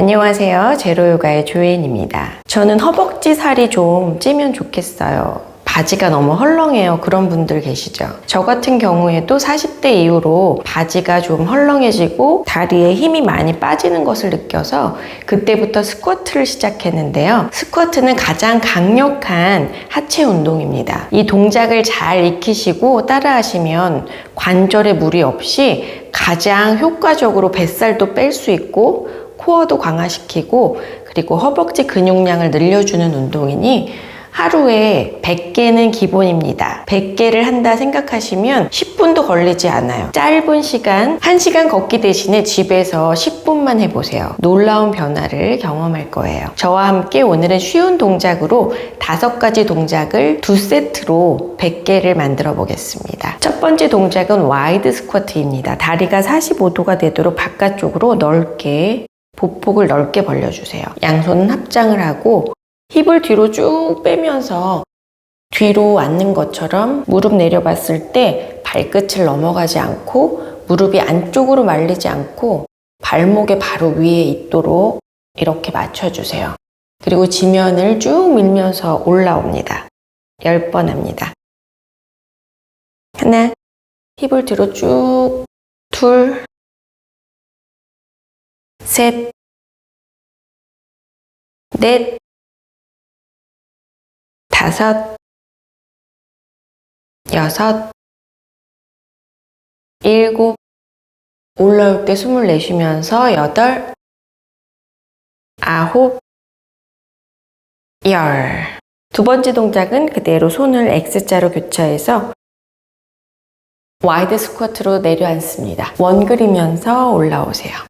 안녕하세요. 제로요가의 조혜인입니다. 저는 허벅지 살이 좀 찌면 좋겠어요. 바지가 너무 헐렁해요. 그런 분들 계시죠? 저 같은 경우에도 40대 이후로 바지가 좀 헐렁해지고 다리에 힘이 많이 빠지는 것을 느껴서 그때부터 스쿼트를 시작했는데요. 스쿼트는 가장 강력한 하체 운동입니다. 이 동작을 잘 익히시고 따라하시면 관절에 무리 없이 가장 효과적으로 뱃살도 뺄 수 있고 코어도 강화시키고 그리고 허벅지 근육량을 늘려주는 운동이니 하루에 100개는 기본입니다. 100개를 한다 생각하시면 10분도 걸리지 않아요. 짧은 시간, 1시간 걷기 대신에 집에서 10분만 해보세요. 놀라운 변화를 경험할 거예요. 저와 함께 오늘은 쉬운 동작으로 5가지 동작을 두 세트로 100개를 만들어 보겠습니다. 첫 번째 동작은 와이드 스쿼트입니다. 다리가 45도가 되도록 바깥쪽으로 넓게 보폭을 넓게 벌려주세요. 양손은 합장을 하고 힙을 뒤로 쭉 빼면서 뒤로 앉는 것처럼 무릎 내려봤을 때 발끝을 넘어가지 않고 무릎이 안쪽으로 말리지 않고 발목의 바로 위에 있도록 이렇게 맞춰주세요. 그리고 지면을 쭉 밀면서 올라옵니다. 10번 합니다. 하나, 힙을 뒤로 쭉, 둘, 셋, 넷, 다섯, 여섯, 일곱, 올라올 때 숨을 내쉬면서 여덟, 아홉, 열. 두 번째 동작은 그대로 손을 X자로 교차해서 와이드 스쿼트로 내려앉습니다. 원 그리면서 올라오세요.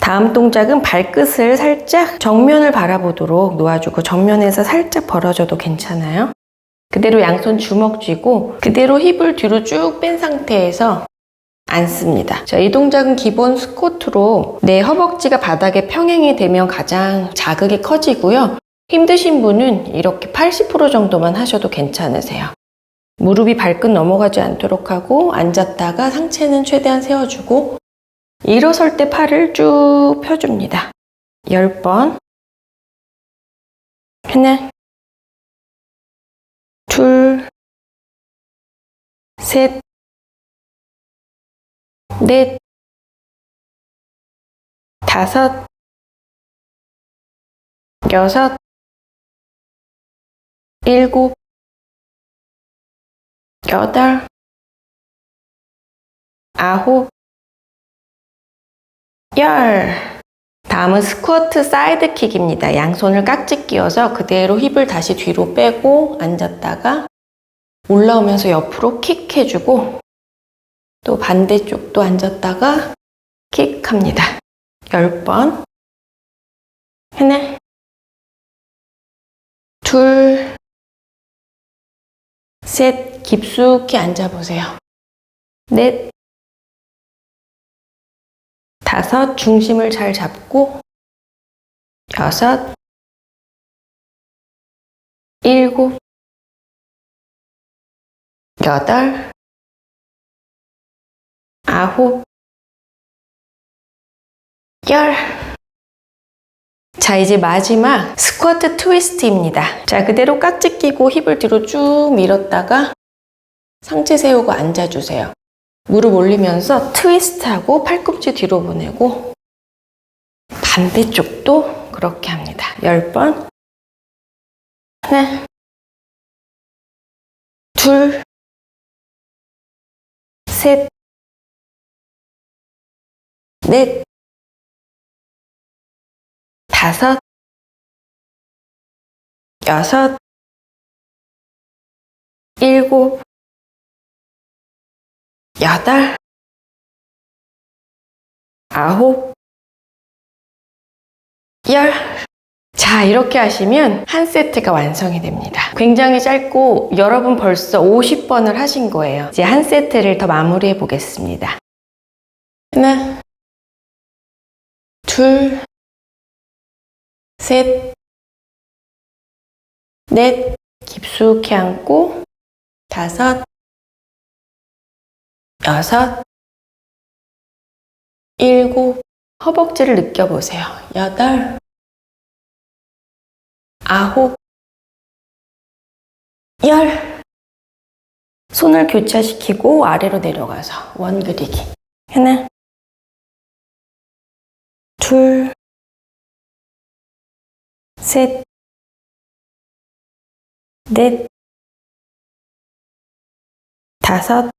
다음 동작은 발끝을 살짝 정면을 바라보도록 놓아주고 정면에서 살짝 벌어져도 괜찮아요. 그대로 양손 주먹 쥐고 그대로 힙을 뒤로 쭉 뺀 상태에서 앉습니다. 자, 이 동작은 기본 스쿼트로 내 허벅지가 바닥에 평행이 되면 가장 자극이 커지고요. 힘드신 분은 이렇게 80% 정도만 하셔도 괜찮으세요. 무릎이 발끝 넘어가지 않도록 하고 앉았다가 상체는 최대한 세워주고 일어설 때 팔을 쭉 펴줍니다. 10번. 하나 둘. 셋, 넷, 다섯, 여섯, 일곱, 여덟, 아홉, 열. 다음은 스쿼트 사이드킥입니다. 양손을 깍지 끼워서 그대로 힙을 다시 뒤로 빼고 앉았다가 올라오면서 옆으로 킥 해주고 또 반대쪽도 앉았다가 킥 합니다. 10번. 하나, 둘, 셋, 깊숙이 앉아보세요. 넷, 다섯, 중심을 잘 잡고, 여섯, 일곱, 여덟, 아홉, 열. 자, 이제 마지막 스쿼트 트위스트입니다. 자, 그대로 깍지 끼고 힙을 뒤로 쭉 밀었다가 상체 세우고 앉아주세요. 무릎 올리면서 트위스트하고 팔꿈치 뒤로 보내고 반대쪽도 그렇게 합니다. 10번. 하나, 둘, 셋, 넷, 다섯, 여섯, 일곱, 여덟, 아홉, 열. 자, 이렇게 하시면 한 세트가 완성이 됩니다. 굉장히 짧고 여러분 벌써 50번을 하신 거예요. 이제 한 세트를 더 마무리해 보겠습니다. 하나, 둘, 셋, 넷, 깊숙이 앉고, 다섯, 여섯, 일곱, 허벅지를 느껴보세요. 여덟, 아홉, 열. 손을 교차시키고 아래로 내려가서 원 그리기. 하나, 둘, 셋, 넷, 다섯,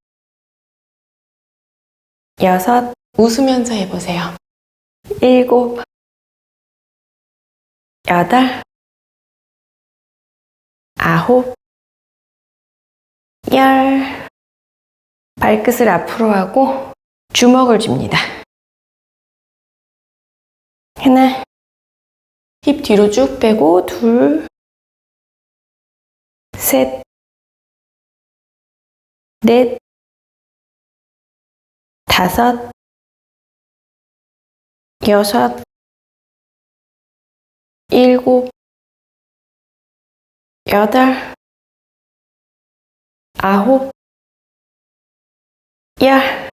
여섯, 웃으면서 해보세요. 일곱, 여덟, 아홉, 열. 발끝을 앞으로 하고 주먹을 줍니다. 하나, 힙 뒤로 쭉 빼고 둘, 셋, 넷, 다섯, 여섯, 일곱, 여덟, 아홉, 열.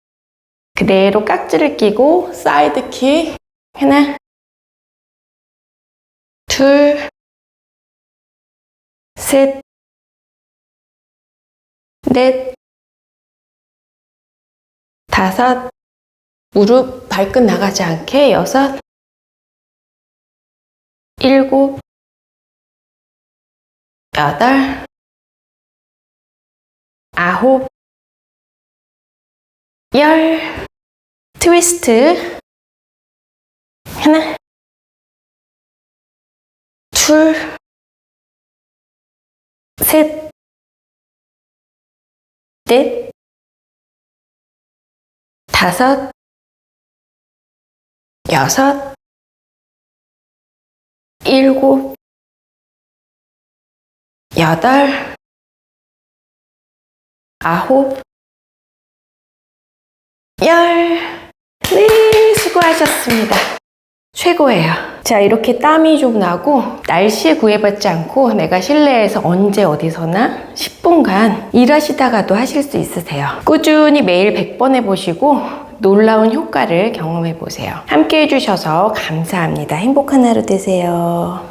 그대로 깍지를 끼고 사이드 킥. 하나, 둘, 셋, 넷, 다섯, 무릎 발끝 나가지 않게 여섯, 일곱, 여덟, 아홉, 열. 트위스트. 하나, 둘, 셋, 넷, 다섯, 여섯, 일곱, 여덟, 아홉, 열. 네, 수고하셨습니다. 최고예요. 자, 이렇게 땀이 좀 나고 날씨에 구애받지 않고 내가 실내에서 언제 어디서나 10분간 일하시다가도 하실 수 있으세요. 꾸준히 매일 100번 해보시고 놀라운 효과를 경험해 보세요. 함께 해주셔서 감사합니다. 행복한 하루 되세요.